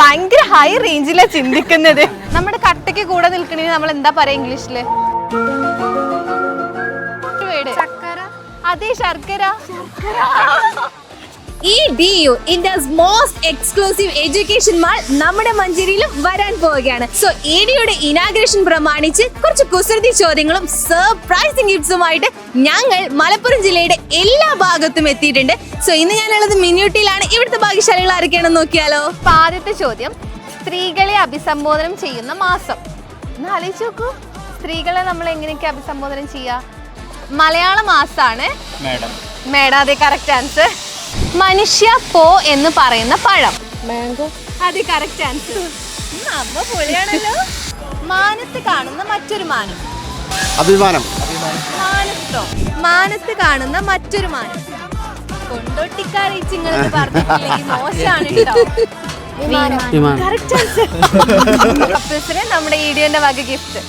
ഭയങ്കര ഹൈ റേഞ്ചിലാ ചിന്തിക്കുന്നത്. നമ്മുടെ കട്ടയ്ക്ക് കൂടെ നിൽക്കണേ നമ്മൾ എന്താ പറയാ ഇംഗ്ലീഷിൽ? അതെ ശർക്കര. ഈ D U India's most exclusive education mall നമ്മുടെ മഞ്ചേരിയിലും വരാൻ പോവുകയാണ്. സോ ഇ ഡിയുടെ ഇനാഗ്രേഷൻ പ്രമാണിച്ച് കുറച്ച് കുസൃതി ചോദ്യങ്ങളും സർപ്രൈസിംഗ് ഗിഫ്റ്റ്സുമായിട്ട് ഞങ്ങൾ മലപ്പുറം ജില്ലയുടെ എല്ലാ ഭാഗത്തും എത്തിയിട്ടുണ്ട്. സോ ഇന്ന് ഞാനുള്ളത് മിന്യൂട്ടിയിലാണ് ഇവിടുത്തെ ഭാഗ്യശാലികൾ ആരൊക്കെയാണെന്ന് നോക്കിയാലോ? അപ്പൊ ആദ്യത്തെ ചോദ്യം സ്ത്രീകളെ അഭിസംബോധനം ചെയ്യുന്ന മാസം. ഒന്ന് ആലോചിച്ച് നോക്കൂ. സ്ത്രീകളെ നമ്മൾ എങ്ങനെയൊക്കെ അഭിസംബോധനം ചെയ്യാ മലയാള മാസാണ്. മേഡം. മേഡം അതെ കറക്റ്റ് ആൻസർ മനുഷ്യ പോ എന്ന് പറയുന്ന പഴം. മാംഗോ? അതെ കറക്റ്റ് ആൻസർ അമ്മ പൊളിയാണല്ലോ. മാനത്ത് കാണുന്ന മറ്റൊരു മാനം. അഭിമാനം. മാനത്തോ? മാനത്ത് കാണുന്ന മറ്റൊരു മാനം. കൊണ്ടൊട്ടിക്കാരി ചിങ്ങൾ പറഞ്ഞിട്ടില്ലെങ്കിൽ മോശമാണ് കേട്ടോ. വിമാനം. കറക്റ്റ് ആൻസർ നമ്മുടെ ഈഡിയോന്റെ വക ഗിഫ്റ്റ്